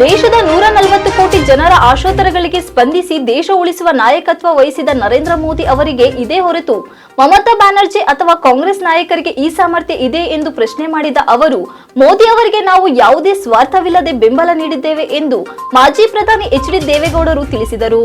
ದೇಶದ ನೂರ ನಲವತ್ತು ಕೋಟಿ ಜನರ ಆಶೋತ್ತರಗಳಿಗೆ ಸ್ಪಂದಿಸಿ ದೇಶ ಉಳಿಸುವ ನಾಯಕತ್ವ ವಹಿಸಿದ ನರೇಂದ್ರ ಮೋದಿ ಅವರಿಗೆ ಇದೇ ಹೊರತು ಮಮತಾ ಬ್ಯಾನರ್ಜಿ ಅಥವಾ ಕಾಂಗ್ರೆಸ್ ನಾಯಕರಿಗೆ ಈ ಸಾಮರ್ಥ್ಯ ಇದೆ ಎಂದು ಪ್ರಶ್ನೆ ಮಾಡಿದ ಅವರು, ಮೋದಿ ಅವರಿಗೆ ನಾವು ಯಾವುದೇ ಸ್ವಾರ್ಥವಿಲ್ಲದೆ ಬೆಂಬಲ ನೀಡಿದ್ದೇವೆ ಎಂದು ಮಾಜಿ ಪ್ರಧಾನಿ ಎಚ್ ಡಿ ದೇವೇಗೌಡರು ತಿಳಿಸಿದರು.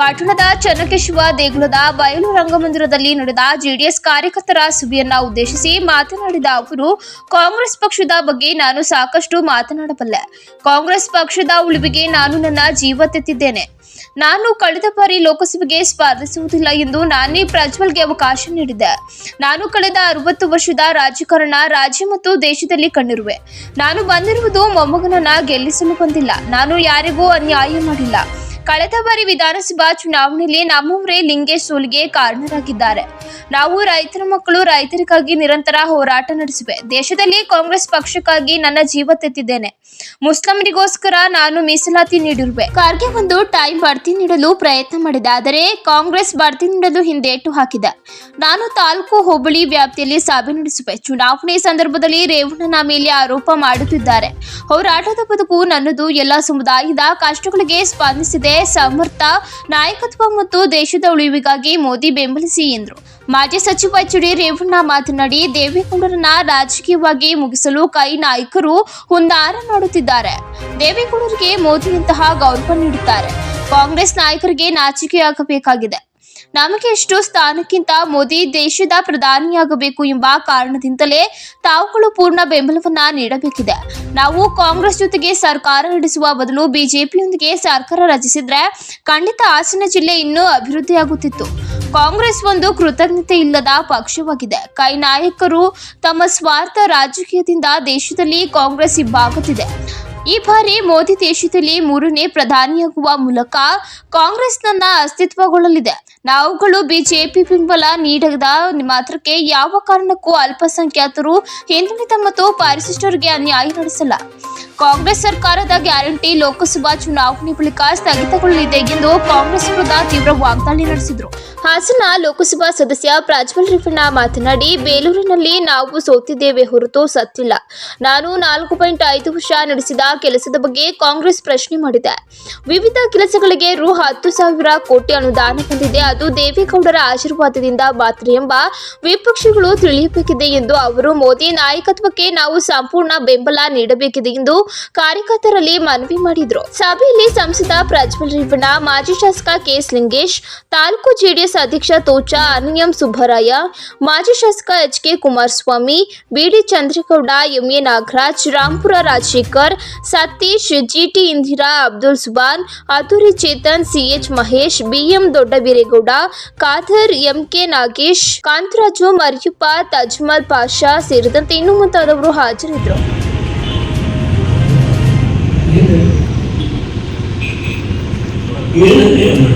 ಪಟ್ಟಣದ ಚನ್ನಕೇಶವ ದೇಗುಲದ ಬಯಲು ರಂಗಮಂದಿರದಲ್ಲಿ ನಡೆದ ಜೆಡಿಎಸ್ ಕಾರ್ಯಕರ್ತರ ಸಭೆಯನ್ನ ಉದ್ದೇಶಿಸಿ ಮಾತನಾಡಿದ ಅವರು, ಕಾಂಗ್ರೆಸ್ ಪಕ್ಷದ ಬಗ್ಗೆ ನಾನು ಸಾಕಷ್ಟು ಮಾತನಾಡಬಲ್ಲೆ. ಕಾಂಗ್ರೆಸ್ ಪಕ್ಷದ ಉಳಿವಿಗೆ ನಾನು ನನ್ನ ಜೀವ ತೆತ್ತಿದ್ದೇನೆ. ನಾನು ಕಳೆದ ಬಾರಿ ಲೋಕಸಭೆಗೆ ಸ್ಪರ್ಧಿಸುವುದಿಲ್ಲ ಎಂದು ನಾನೇ ಪ್ರಜ್ವಲ್ಗೆ ಅವಕಾಶ ನೀಡಿದ್ದೆ. ನಾನು ಕಳೆದ ಅರವತ್ತು ವರ್ಷದ ರಾಜಕಾರಣ, ರಾಜ್ಯ ಮತ್ತು ದೇಶದಲ್ಲಿ ಕಂಡಿರುವೆ ನಾನು ಬಂದಿರುವುದು ಮೊಮ್ಮಗನನ್ನ ಗೆಲ್ಲಿಸಲು ಬಂದಿಲ್ಲ. ನಾನು ಯಾರಿಗೂ ಅನ್ಯಾಯ ಮಾಡಿಲ್ಲ. ಕಳೆದ ಬಾರಿ ವಿಧಾನಸಭಾ ಚುನಾವಣೆಯಲ್ಲಿ ನಮ್ಮವರೇ ಲಿಂಗೇಶ್ ಸೋಲಿಗೆ ಕಾರಣರಾಗಿದ್ದಾರೆ. ನಾವು ರೈತರ ಮಕ್ಕಳು ರೈತರಿಗಾಗಿ ನಿರಂತರ ಹೋರಾಟ ನಡೆಸಿವೆ. ದೇಶದಲ್ಲಿ ಕಾಂಗ್ರೆಸ್ ಪಕ್ಷಕ್ಕಾಗಿ ನನ್ನ ಜೀವ ತೆತ್ತಿದ್ದೇನೆ. ಮುಸ್ಲಿಮರಿಗೋಸ್ಕರ ನಾನು ಮೀಸಲಾತಿ ನೀಡಿರುವೆ. ಕಾರ್ಗೆ ಒಂದು ಟೈಮ್ ಬಡ್ತಿ ನೀಡಲು ಪ್ರಯತ್ನ ಮಾಡಿದೆ. ಆದರೆ ಕಾಂಗ್ರೆಸ್ ಬಡ್ತಿ ನೀಡಲು ಹಿಂದೇಟು ಹಾಕಿದೆ. ನಾನು ತಾಲೂಕು ಹೋಬಳಿ ವ್ಯಾಪ್ತಿಯಲ್ಲಿ ಸಭೆ ನಡೆಸುವೆ. ಚುನಾವಣೆ ಸಂದರ್ಭದಲ್ಲಿ ರೇವಣ್ಣನ ಮೇಲೆ ಆರೋಪ ಮಾಡುತ್ತಿದ್ದಾರೆ. ಹೋರಾಟದ ಬದುಕು ನನ್ನದು. ಎಲ್ಲ ಸಮುದಾಯದ ಕಷ್ಟಗಳಿಗೆ ಸ್ಪಂದಿಸಿದೆ. ಸಮರ್ಥ ನಾಯಕತ್ವ ಮತ್ತು ದೇಶದ ಉಳಿವಿಗಾಗಿ ಮೋದಿ ಬೆಂಬಲಿಸಿ ಎಂದರು. ಮಾಜಿ ಸಚಿವ ಎಚ್ ಡಿ ರೇವಣ್ಣ ಮಾತನಾಡಿ, ದೇವೇಗೌಡರನ್ನ ರಾಜಕೀಯವಾಗಿ ಮುಗಿಸಲು ಕೈ ನಾಯಕರು ಹುನ್ನಾರ ಮಾಡುತ್ತಿದ್ದಾರೆ ದೇವೇಗೌಡರಿಗೆ ಮೋದಿಯಂತಹ ಗೌರವ ನೀಡುತ್ತಾರೆ. ಕಾಂಗ್ರೆಸ್ ನಾಯಕರಿಗೆ ನಾಚಿಕೆಯಾಗಬೇಕಾಗಿದೆ. ನಮಗೆ ಎಷ್ಟು ಸ್ಥಾನಕ್ಕಿಂತ ಮೋದಿ ದೇಶದ ಪ್ರಧಾನಿಯಾಗಬೇಕು ಎಂಬ ಕಾರಣದಿಂದಲೇ ತಾವುಗಳು ಪೂರ್ಣ ಬೆಂಬಲವನ್ನ ನೀಡಬೇಕಿದೆ. ನಾವು ಕಾಂಗ್ರೆಸ್ ಜೊತೆಗೆ ಸರ್ಕಾರ ನಡೆಸುವ ಬದಲು ಬಿಜೆಪಿಯೊಂದಿಗೆ ಸರ್ಕಾರ ರಚಿಸಿದ್ರೆ ಖಂಡಿತ ಹಾಸನ ಜಿಲ್ಲೆ ಇನ್ನೂ ಅಭಿವೃದ್ಧಿಯಾಗುತ್ತಿತ್ತು. ಕಾಂಗ್ರೆಸ್ ಒಂದು ಕೃತಜ್ಞತೆ ಇಲ್ಲದ ಪಕ್ಷವಾಗಿದೆ. ಕೈ ನಾಯಕರು ತಮ್ಮ ಸ್ವಾರ್ಥ ರಾಜಕೀಯದಿಂದ ದೇಶದಲ್ಲಿ ಕಾಂಗ್ರೆಸ್ ಇಬ್ಬಾಗುತ್ತಿದೆ ಈ ಬಾರಿ ಮೋದಿ ದೇಶದಲ್ಲಿ ಮೂರನೇ ಪ್ರಧಾನಿಯಾಗುವ ಮೂಲಕ ಕಾಂಗ್ರೆಸ್ನನ್ನ ಅಸ್ತಿತ್ವಗೊಳ್ಳಲಿದೆ. ನಾವುಗಳು ಬಿಜೆಪಿ ಬೆಂಬಲ ನೀಡದ ಮಾತ್ರಕ್ಕೆ ಯಾವ ಕಾರಣಕ್ಕೂ ಅಲ್ಪಸಂಖ್ಯಾತರು ಹಿಂದುಳಿದ ಮತ್ತು ಪರಿಶಿಷ್ಟರಿಗೆ ಅನ್ಯಾಯ ನಡೆಸಲ್ಲ. ಕಾಂಗ್ರೆಸ್ ಸರ್ಕಾರದ ಗ್ಯಾರಂಟಿ ಲೋಕಸಭಾ ಚುನಾವಣೆ ಬಳಿಕ ಸ್ಥಗಿತಗೊಳ್ಳಲಿದೆ ಎಂದು ಕಾಂಗ್ರೆಸ್ ವಿರುದ್ಧ ತೀವ್ರ ವಾಗ್ದಾಳಿ ನಡೆಸಿದರು. ಹಾಸನ ಲೋಕಸಭಾ ಸದಸ್ಯ ಪ್ರಾಜ್ವಲ್ ರೇವಣ್ಣ ಮಾತನಾಡಿ, ಬೇಲೂರಿನಲ್ಲಿ ನಾವು ಸೋತಿದ್ದೇವೆ ಹೊರತು ಸತ್ತಿಲ್ಲ. ನಾನು ನಾಲ್ಕು ಪಾಯಿಂಟ್ ಐದು ವರ್ಷ ನಡೆಸಿದ ಕೆಲಸದ ಬಗ್ಗೆ ಕಾಂಗ್ರೆಸ್ ಪ್ರಶ್ನೆ ಮಾಡಿದೆ. ವಿವಿಧ ಕೆಲಸಗಳಿಗೆ ರು ಹತ್ತು ಸಾವಿರ ಕೋಟಿ ಅನುದಾನ ಬಂದಿದೆ. ಅದು ದೇವೇಗೌಡರ ಆಶೀರ್ವಾದದಿಂದ ಮಾತ್ರ ಎಂಬ ವಿಪಕ್ಷಗಳು ತಿಳಿಯಬೇಕಿದೆ ಎಂದು ಅವರು ಮೋದಿ ನಾಯಕತ್ವಕ್ಕೆ ನಾವು ಸಂಪೂರ್ಣ ಬೆಂಬಲ ನೀಡಬೇಕಿದೆ ಎಂದು ಕಾರ್ಯಕರ್ತರಲ್ಲಿ ಮನವಿ ಮಾಡಿದ್ರು. ಸಭೆಯಲ್ಲಿ ಸಂಸದ ಪ್ರಜ್ವಲ್ ರೇವಣ್ಣ, ಮಾಜಿ ಶಾಸಕ ಕೆಎಸ್ ಲಿಂಗೇಶ್, ತಾಲೂಕು ಜೆಡಿಎಸ್ ಅಧ್ಯಕ್ಷ ತೋಚ, ಅನಿಯಂ ಸುಬ್ಬರಾಯ, ಮಾಜಿ ಶಾಸಕ H K Kumaraswamy, BD Chandregowda, MA Nagaraj, Rampura Rajashekar, Satish, GT Indira, Abdul Subhan, Aturi Chetan, CH Mahesh, BM Doddabiregowda Khadar MK Nagesh, Kantharaju Maryuppa Tajmal Pasha ಸೇರಿದಂತೆ ಇನ್ನು ಮುಂತಾದವರು ಹಾಜರಿದ್ದರು. Güvenemiyorum.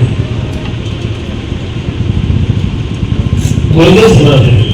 Koyacağız mı abi?